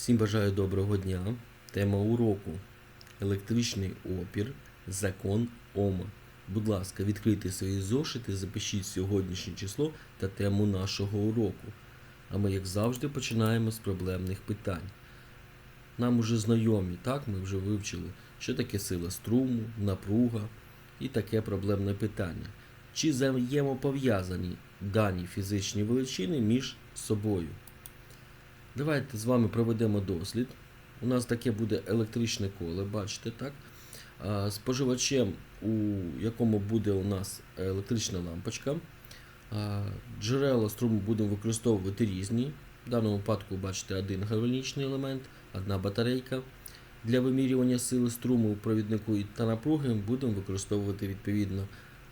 Всім бажаю доброго дня. Тема уроку Електричний опір, закон Ома. Будь ласка, відкрийте свої зошити, запишіть сьогоднішнє число та тему нашого уроку. А ми, як завжди, починаємо з проблемних питань. Нам уже знайомі, так, ми вже вивчили, що таке сила струму, напруга і таке проблемне питання. Чи взаємопов'язані дані фізичні величини між собою? Давайте з вами проведемо дослід. У нас таке буде електричне коле, бачите, так? Споживачем, у якому буде у нас електрична лампочка. Джерела струму будемо використовувати різні. В даному випадку, бачите, один гальванічний елемент, одна батарейка. Для вимірювання сили струму у провіднику та напруги будемо використовувати відповідно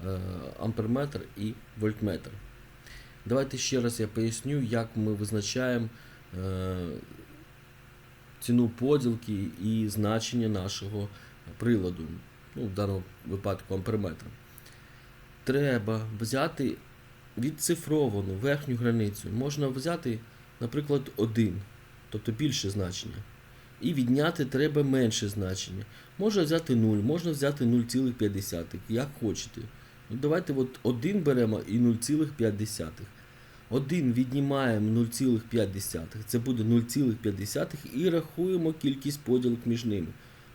е, амперметр і вольтметр. Давайте ще раз я поясню, як ми визначаємо ціну поділки і значення нашого приладу, ну, в даному випадку амперметра. Треба взяти відцифровану верхню границю. Можна взяти, наприклад, 1, тобто більше значення. І відняти треба менше значення. Можна взяти 0, можна взяти 0,5, як хочете. Ну, давайте от 1 беремо і 0,5. 1 віднімаємо 0,5, це буде 0,5 і рахуємо кількість поділок між ними.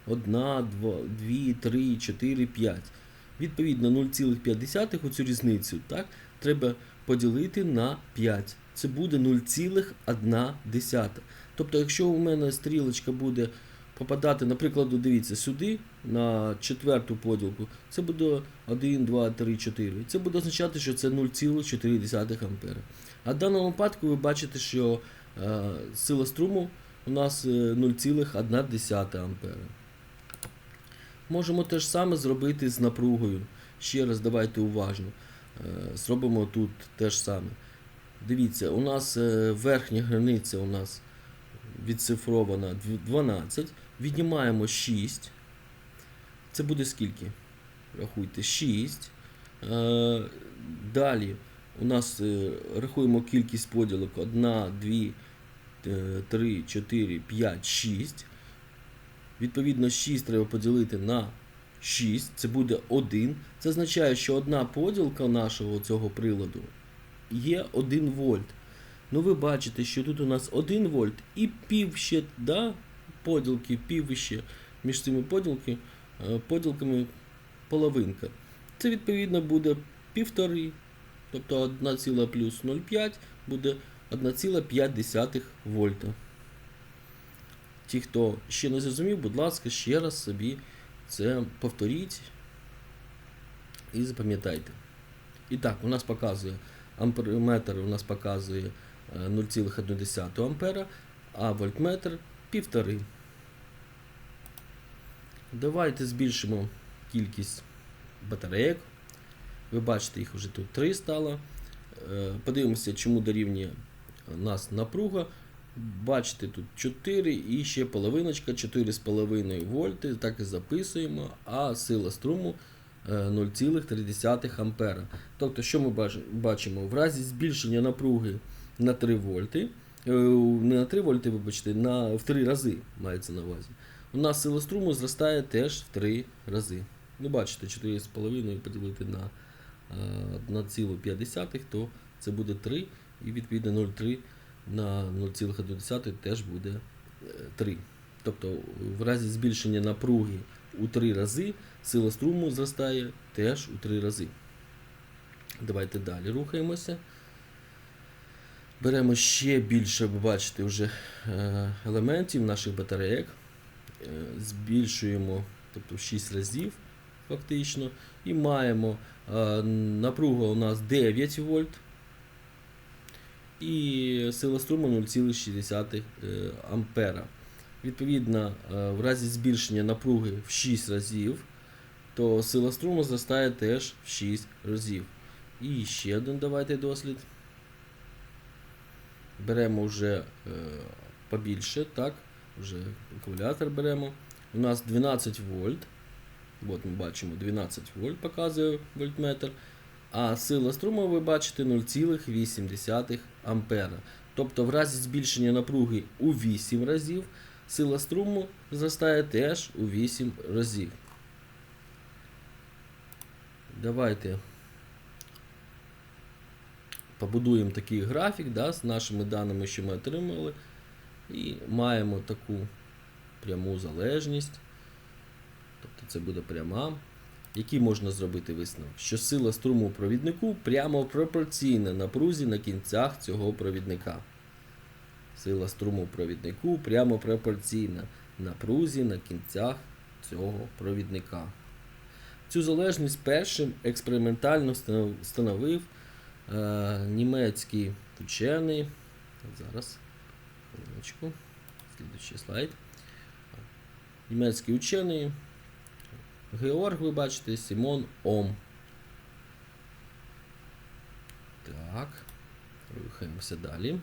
1, 2, 2 3, 4, 5. Відповідно, 0,5 оцю різницю так, треба поділити на 5. Це буде 0,1. Тобто, якщо у мене стрілочка буде попадати, наприклад, дивіться, сюди, на четверту поділку, це буде 1, 2, 3, 4. Це буде означати, що це 0,4 ампера. А в даному випадку ви бачите, що е, сила струму у нас е, 0,1 ампера. Можемо те ж саме зробити з напругою. Ще раз давайте уважно. Е, Зробимо тут те ж саме. Дивіться, у нас е, верхня границя у нас відцифрована 12. Віднімаємо 6. Це буде скільки? Рахуйте, 6. Е, Далі у нас е, рахуємо кількість поділок 1, 2, 3, 4, 5, 6. Відповідно, 6 треба поділити на 6, це буде 1. Це означає, що одна поділка нашого цього приладу є 1 вольт. Ну ви бачите, що тут у нас 1 вольт і пів ще, да, поділки, пів ще між цими поділки, е, поділками половинка. Це відповідно буде півтори, тобто 1, плюс 0,5 буде 1,5 вольта. Ті, хто ще не зрозумів, будь ласка, ще раз собі це повторіть і запам'ятайте. І так, у нас показує амперметр, у нас показує е, 0,1 ампера, а вольтметр 1,5. Давайте збільшимо кількість батарейок. Ви бачите, їх вже тут 3 стало. Е, Подивимося, чому дорівнює нас напруга. Бачите, тут 4 і ще половиночка, 4,5 вольти, так і записуємо, а сила струму е, 0,3 ампера. Тобто, що ми бачимо? В разі збільшення напруги на 3 вольти, е, не на 3 вольти, вибачте, на, в 3 рази мається на увазі. У нас сила струму зростає теж в 3 рази. Ну, бачите, 4,5 поділити на е, 1,5, то це буде 3, і відповідно 0,3 на 0,1 теж буде е, 3. Тобто в разі збільшення напруги у 3 рази сила струму зростає теж у 3 рази. Давайте далі рухаємося. Беремо ще більше, ви бачите, вже е, елементів наших батареїк. Е, Збільшуємо тобто, в 6 разів фактично. І маємо е, напруга у нас 9 вольт і сила струму 0,6 е, ампера. Відповідно, е, в разі збільшення напруги в 6 разів, то сила струму зростає теж в 6 разів. І ще один давайте дослід. Беремо вже побільше, так, вже акумулятор беремо. У нас 12 вольт. От ми бачимо 12 вольт показує вольтметр. А сила струму ви бачите 0,8 ампера. Тобто в разі збільшення напруги у 8 разів, сила струму зростає теж у 8 разів. Давайте побудуємо такий графік да, з нашими даними, що ми отримали. І маємо таку пряму залежність. Тобто це буде пряма. Який можна зробити висновок? Що сила струму провіднику прямо пропорційна напрузі на кінцях цього провідника. Сила струму у провіднику прямо пропорційна напрузі на кінцях цього провідника. Цю залежність першим експериментально встановив е, німецький учений. Зараз, хвилиночку, слідуючий слайд. Німецький учений Георг, ви бачите, Сімон Ом. Так. Рухаємося далі.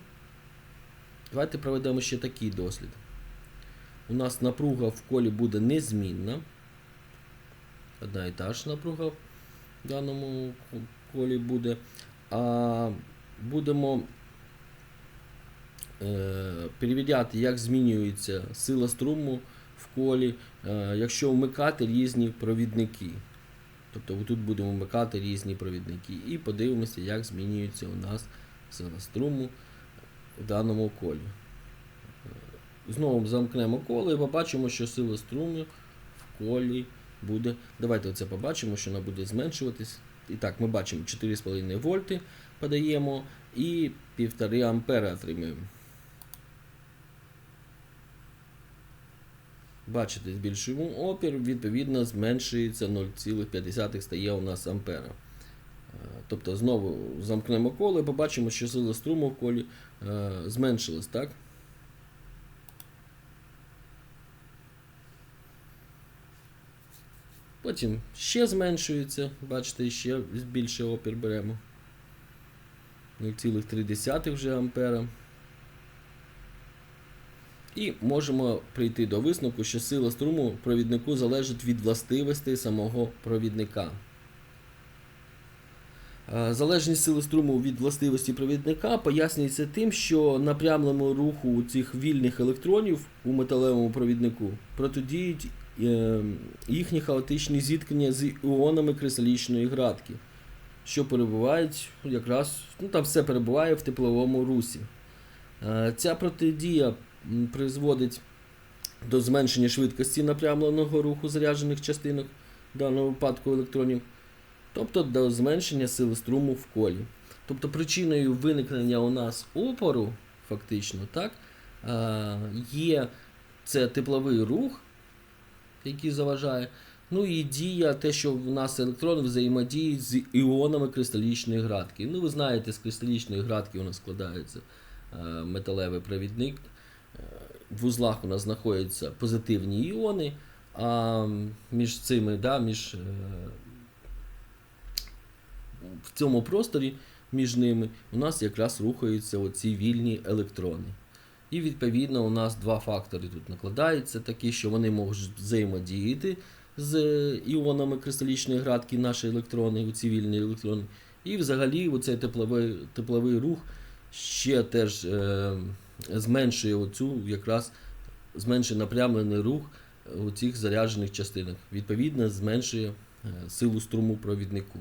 Давайте проведемо ще такий дослід. У нас напруга в колі буде незмінна. Одна і та ж напруга в даному колі буде. А будемо е, перевіряти, як змінюється сила струму колі, е, якщо вмикати різні провідники. Тобто тут будемо вмикати різні провідники і подивимося, як змінюється у нас сила струму в даному колі. Е, Знову замкнемо коло і побачимо, що сила струму в колі буде. Давайте це побачимо, що вона буде зменшуватись. І так, ми бачимо 4,5 вольти подаємо і 1,5 ампера отримуємо. Бачите, збільшуємо опір, відповідно, зменшується 0,5 стає у нас ампера. Е, Тобто знову замкнемо коло і побачимо, що сила струму в колі е, зменшилась, так? Потім ще зменшується, бачите, ще більше опір беремо. 0,3 вже ампера. І можемо прийти до висновку, що сила струму провіднику залежить від властивостей самого провідника. Е, Залежність сили струму від властивості провідника пояснюється тим, що напрямленому руху цих вільних електронів у металевому провіднику протидіють е, їхні хаотичні зіткнення з іонами кристалічної градки, що перебувають якраз, ну там все перебуває в тепловому русі. Е, Ця протидія призводить до зменшення швидкості напрямленого руху заряджених частинок, в даному випадку електронів, тобто до зменшення сили струму в колі. Тобто причиною виникнення у нас опору, фактично, так, є це тепловий рух, який заважає. Ну і дія, те, що в нас електрони взаємодіють з іонами кристалічної градки. Ну, ви знаєте, з кристалічної градки у нас складається металевий провідник. Е, В узлах у нас знаходяться позитивні іони, а між цими, да, між, е, в цьому просторі між ними у нас якраз рухаються оці вільні електрони. І відповідно у нас два фактори тут накладаються, такі, що вони можуть взаємодіяти з іонами кристалічної градки, наші електрони, у цивільні електрони. І взагалі оцей тепловий, тепловий рух ще теж е, зменшує оцю якраз зменшує напрямлений рух у цих заряджених частинах. Відповідно, зменшує е, силу струму провіднику.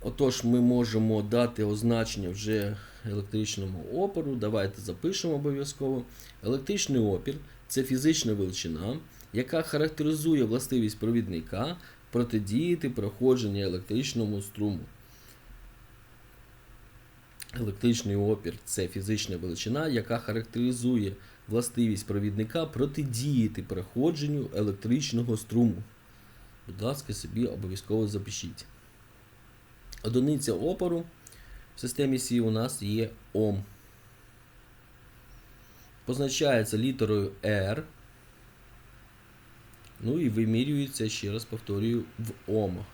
Отож, ми можемо дати означення вже електричному опору. Давайте запишемо обов'язково. Електричний опір це фізична величина, яка характеризує властивість провідника протидіяти проходженню електричному струму. Електричний опір це фізична величина, яка характеризує властивість провідника протидіяти проходженню електричного струму. Будь ласка, собі обов'язково запишіть. Одиниця опору в системі Сі у нас є Ом. Позначається літерою R. Ну і вимірюється, ще раз повторюю, в Омах.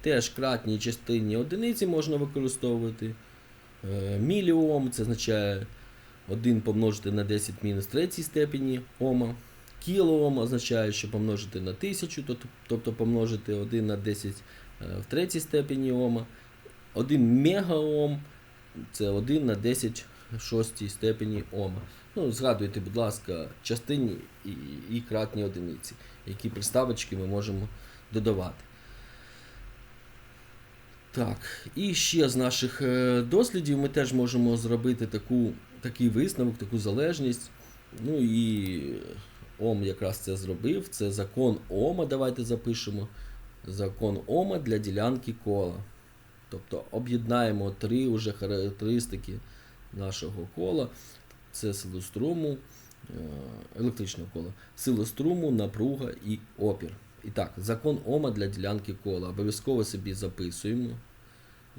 Теж кратній частині одиниці можна використовувати. Е, Міліом це означає 1 помножити на 10 мінус 3 степені Ома. Кілоом означає, що помножити на 1000, тобто помножити 1 на 10 е, в третій степені Ома. 1 мегаом це 1 на 10 шостій степені Ома. Ну, згадуйте, будь ласка, частині і, і кратні одиниці, які приставочки ми можемо додавати. Так, і ще з наших е, дослідів ми теж можемо зробити таку, такий висновок, таку залежність. Ну і Ом якраз це зробив. Це закон Ома. Давайте запишемо. Закон Ома для ділянки кола. Тобто об'єднаємо три уже характеристики нашого кола. Це силу струму, е, електричного кола, сила струму, напруга і опір. І так, закон Ома для ділянки кола. Обов'язково собі записуємо.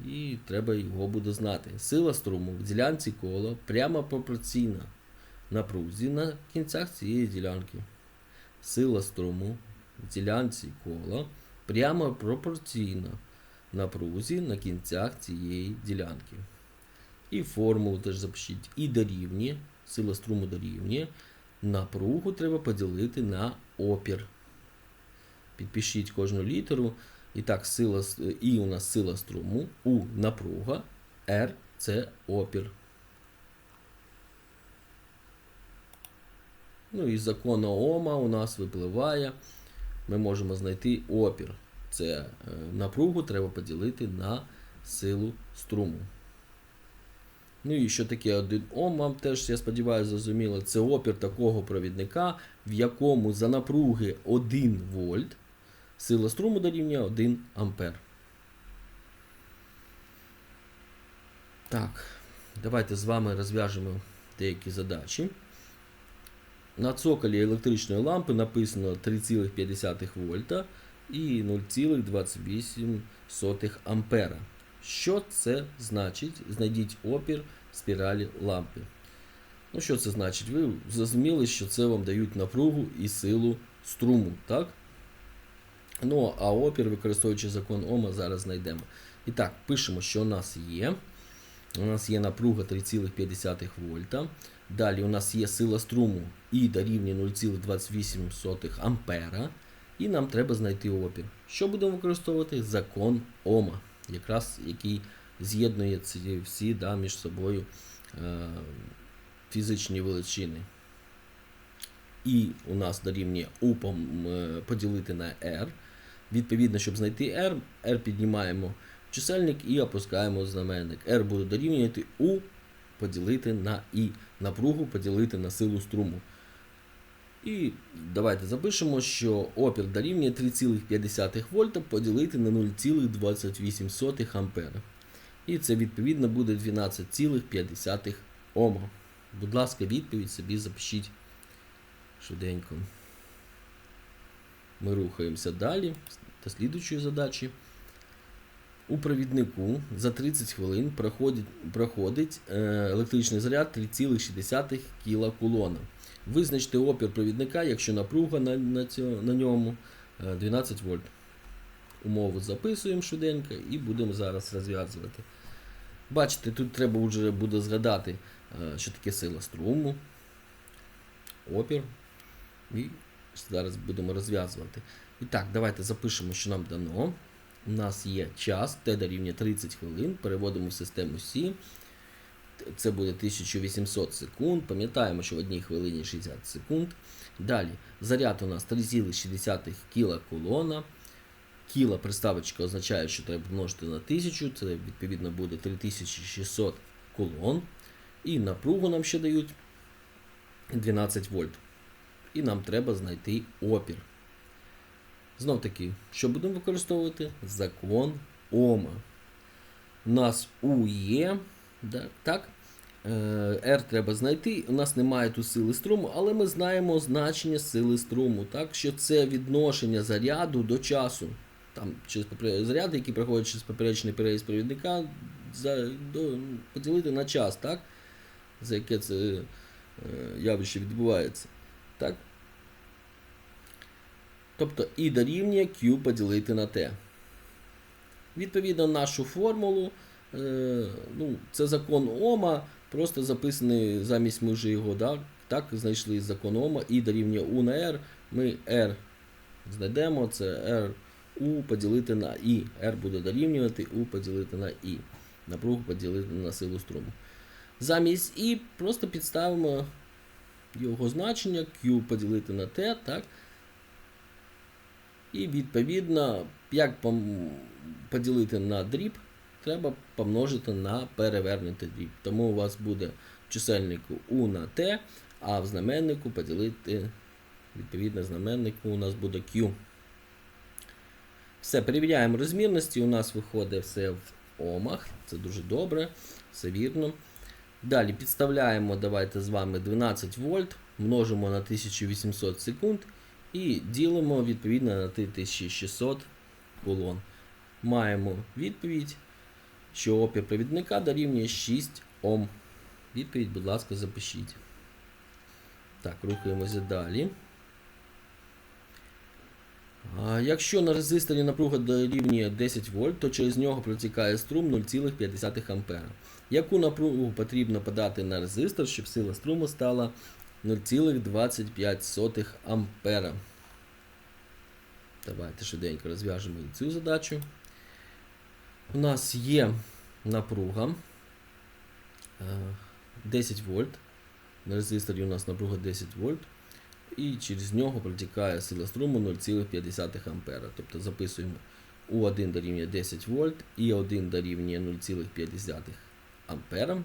І треба його буде знати. Сила струму в ділянці кола прямо пропорційна напрузі на кінцях цієї ділянки. Сила струму в ділянці кола прямо пропорційна напрузі на кінцях цієї ділянки. І формулу теж запишіть. І дорівнює, сила струму дорівнює. Напругу треба поділити на опір. Підпишіть кожну літеру. І так, сила, І у нас сила струму, У напруга, Р це опір. Ну і з закону Ома у нас випливає. Ми можемо знайти опір. Це е, напругу треба поділити на силу струму. Ну і що таке 1 Ом, вам теж, я сподіваюся, зрозуміло. Це опір такого провідника, в якому за напруги 1 вольт сила струму дорівнює 1 ампер. Так, давайте з вами розв'яжемо деякі задачі. На цоколі електричної лампи написано 3,5 вольта і 0,28 ампера. Що це значить? Знайдіть опір спіралі лампи. Ну, що це значить? Ви зрозуміли, що це вам дають напругу і силу струму, так? Ну, а опір, використовуючи закон Ома, зараз знайдемо. І так, пишемо, що у нас є. У нас є напруга 3,5 вольта. Далі у нас є сила струму І дорівнює 0,28 ампера. І нам треба знайти опір. Що будемо використовувати? Закон Ома, якраз який з'єднує ці всі да, між собою е, фізичні величини. І у нас дорівнює пом- е, поділити на R. Відповідно, щоб знайти R, R піднімаємо чисельник і опускаємо знаменник. R буде дорівнювати U поділити на І. Напругу поділити на силу струму. І давайте запишемо, що опір дорівнює 3,5 вольта поділити на 0,28 ампера. І це відповідно буде 12,5 Ома. Будь ласка, відповідь собі запишіть швиденько. Ми рухаємося далі до слідуючої задачі. У провіднику за 30 хвилин проходить, проходить е, електричний заряд 3,6 кілокулона. Визначте опір провідника, якщо напруга на, на, цьо- на ньому е, 12 вольт. Умову записуємо швиденько і будемо зараз розв'язувати. Бачите, тут треба вже буде згадати, е, що таке сила струму, опір. І зараз будемо розв'язувати. І так, давайте запишемо, що нам дано. У нас є час, Т дорівнює 30 хвилин. Переводимо в систему Сі. Це буде 1800 секунд. Пам'ятаємо, що в одній хвилині 60 секунд. Далі, заряд у нас 3,6 кілокулона. Кіло приставочка означає, що треба помножити на 1000, це відповідно буде 3600 кулон. І напругу нам ще дають 12 вольт. І нам треба знайти опір. Знов таки, що будемо використовувати? Закон Ома. У нас У є. Так. Е, R треба знайти. У нас немає тут сили струму, але ми знаємо значення сили струму. Так, що це відношення заряду до часу. Там через попер- заряди, які проходять через поперечний переїзд провідника, за, до, поділити на час, так? за яке це е, явище відбувається. Так? Тобто і дорівнює Q поділити на T. Відповідно, нашу формулу, е, ну, це закон Ома, просто записаний замість ми вже його, да, так, знайшли закон Ома, і дорівнює U на R. Ми R знайдемо, це R U поділити на I. R буде дорівнювати U поділити на I. Напругу поділити на силу струму. Замість І просто підставимо його значення, Q поділити на T, так? І відповідно, як поділити на дріб, треба помножити на перевернутий дріб. Тому у вас буде в чисельнику U на T, а в знаменнику поділити, відповідно, знаменнику у нас буде Q. Все, перевіряємо розмірності. У нас виходить все в омах. Це дуже добре, все вірно. Далі підставляємо, давайте з вами 12 вольт, множимо на 1800 секунд і ділимо відповідно на 3600 кулон. Маємо відповідь, що опір провідника дорівнює 6 Ом. Відповідь, будь ласка, запишіть. Так, рухаємося далі. Якщо на резисторі напруга дорівнює 10 вольт, то через нього протікає струм 0,5 А. Яку напругу потрібно подати на резистор, щоб сила струму стала 0,25 ампера? Давайте швиденько розв'яжемо і цю задачу. У нас є напруга е, 10 вольт. На резисторі у нас напруга 10 вольт. І через нього протікає сила струму 0,5 ампера. Тобто записуємо У1 дорівнює 10 вольт, І1 дорівнює 0,5 ампера.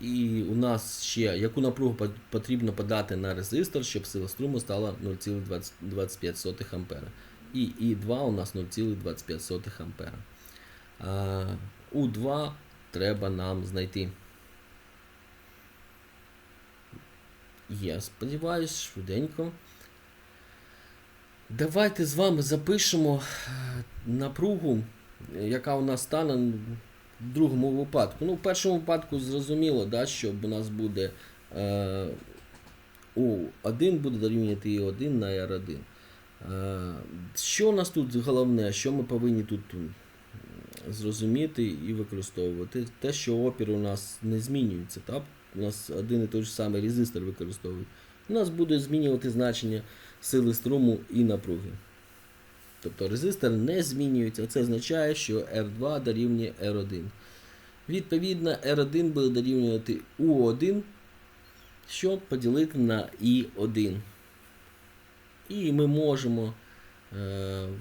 І у нас ще яку напругу потрібно подати на резистор, щоб сила струму стала 0,25 ампера. І І2 у нас 0,25 ампера. А, У2 треба нам знайти. Я сподіваюсь, швиденько. Давайте з вами запишемо е, напругу, яка у нас стане в другому випадку. Ну, в першому випадку зрозуміло, да, що у нас буде е, У1 буде дорівнювати І1 на R1. Е, що у нас тут головне, що ми повинні тут зрозуміти і використовувати? Те, що опір у нас не змінюється. Так? У нас один і той ж самий резистор використовують. У нас буде змінювати значення сили струму і напруги. Тобто резистор не змінюється. Це означає, що R2 дорівнює R1. Відповідно, R1 буде дорівнювати U1, щоб поділити на I1. І ми можемо е,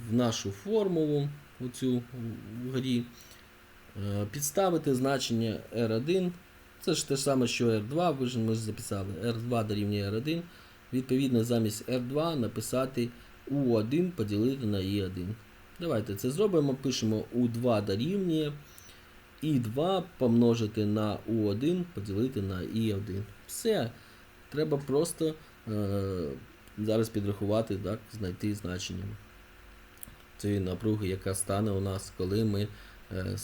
в нашу формулу, оцю вгорі, е, підставити значення R1. Це ж те ж саме, що R2, ви ж ми ж записали. R2 дорівнює R1. Відповідно, замість R2 написати U1 поділити на I1. Давайте це зробимо. Пишемо U2 дорівнює I2 помножити на U1 поділити на I1. Все. Треба просто е, зараз підрахувати, так, знайти значення цієї напруги, яка стане у нас, коли, ми, е,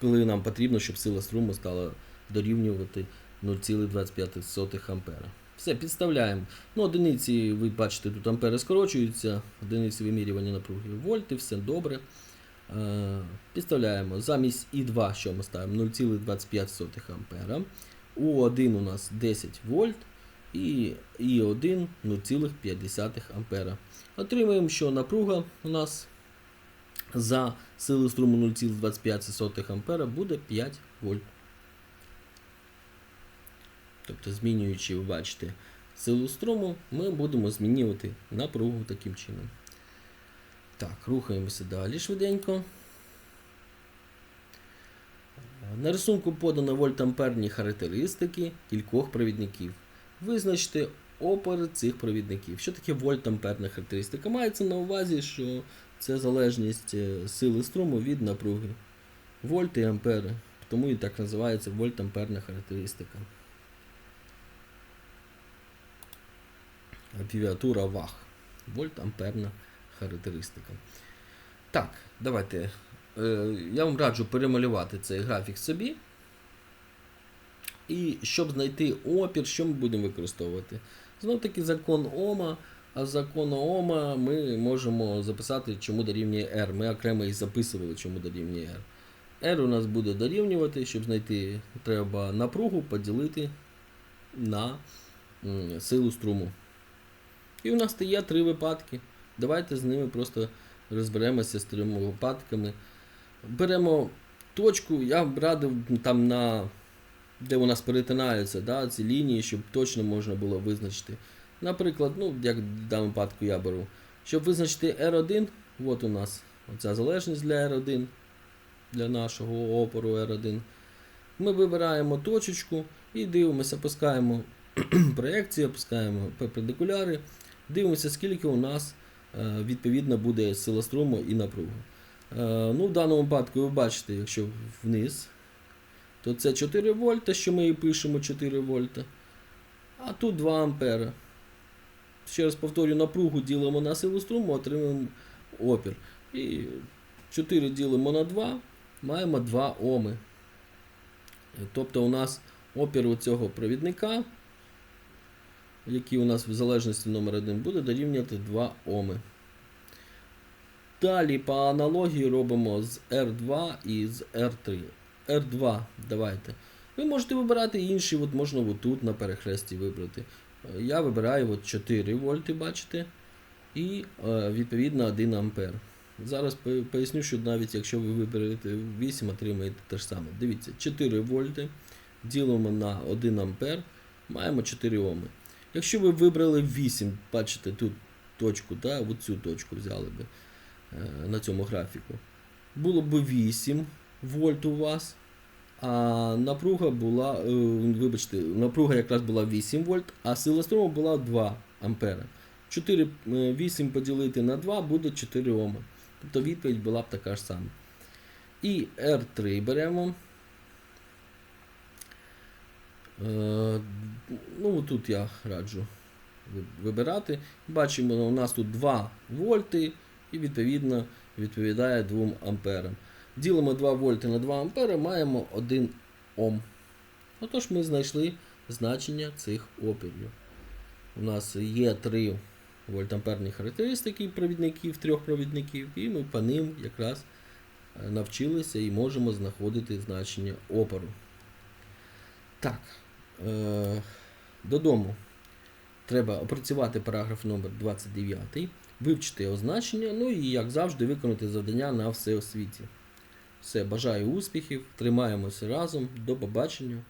коли нам потрібно, щоб сила струму стала дорівнювати 0,25 ампера. Все, підставляємо. Ну, одиниці, ви бачите, тут ампери скорочуються, одиниці вимірювання напруги вольти, все добре. Е, підставляємо замість І2, що ми ставимо 0,25 ампера. У1 у нас 10 вольт і І1 0,5 ампера. Отримуємо, що напруга у нас за силу струму 0,25 ампера буде 5 вольт. Тобто, змінюючи, ви бачите, силу струму, ми будемо змінювати напругу таким чином. Так, рухаємося далі швиденько. На рисунку подано вольтамперні характеристики кількох провідників. Визначте опори цих провідників. Що таке вольтамперна характеристика? Мається на увазі, що це залежність е, сили струму від напруги. Вольти і ампери. Тому і так називається вольтамперна характеристика. Абревіатура ВАХ. Вольт-амперна характеристика. Так, давайте. Е, я вам раджу перемалювати цей графік собі. І щоб знайти опір, що ми будемо використовувати? Знов таки закон Ома. А з закону Ома ми можемо записати, чому дорівнює R. Ми окремо і записували, чому дорівнює R. R у нас буде дорівнювати, щоб знайти, треба напругу поділити на силу струму. І у нас є три випадки. Давайте з ними просто розберемося з трьома випадками. Беремо точку я б радив там на. Де у нас перетинаються да, ці лінії, щоб точно можна було визначити. Наприклад, ну, як в даному випадку я беру. Щоб визначити R1, от у нас оця залежність для R1, для нашого опору R1. Ми вибираємо точечку і дивимося, пускаємо проекцію, пускаємо перпендикуляри, дивимося, скільки у нас е, відповідно буде сила струму і напруга. Е, ну, в даному випадку ви бачите, якщо вниз, то це 4 вольта, що ми і пишемо 4 вольта. А тут 2 ампера. Ще раз повторю, напругу ділимо на силу струму, отримуємо опір. І 4 ділимо на 2, маємо 2 оми. Тобто у нас опір у цього провідника, який у нас в залежності номер 1 буде дорівнювати 2 оми. Далі по аналогії робимо з R2 і з R3. R2 давайте. Ви можете вибирати інші, от можна отут на перехресті вибрати. Я вибираю от 4 вольти, бачите, і е, відповідно 1 ампер. Зараз поясню, що навіть якщо ви виберете 8, отримаєте те ж саме. Дивіться, 4 вольти ділимо на 1 ампер, маємо 4 оми. Якщо ви вибрали 8, бачите тут точку, да, от цю точку взяли би е, на цьому графіку. Було б 8 вольт у вас, а напруга була, е, вибачте, напруга якраз була 8 вольт, а сила струму була 2 ампера. 4, е, 8 поділити на 2 буде 4 оми. Тобто відповідь була б така ж сама. І R3 беремо. Е, ну, тут я раджу вибирати. Бачимо, у нас тут 2 вольти і відповідно відповідає 2 амперам. Ділимо 2 вольти на 2 ампери, маємо 1 Ом. Отож ми знайшли значення цих опірів. У нас є 3 вольтамперні характеристики провідників, трьох провідників, і ми по ним якраз е, навчилися і можемо знаходити значення опору. Так, е, додому треба опрацювати параграф номер 29, вивчити означення, ну і, як завжди, виконати завдання на всеосвіті. Все, бажаю успіхів, тримаємося разом, до побачення.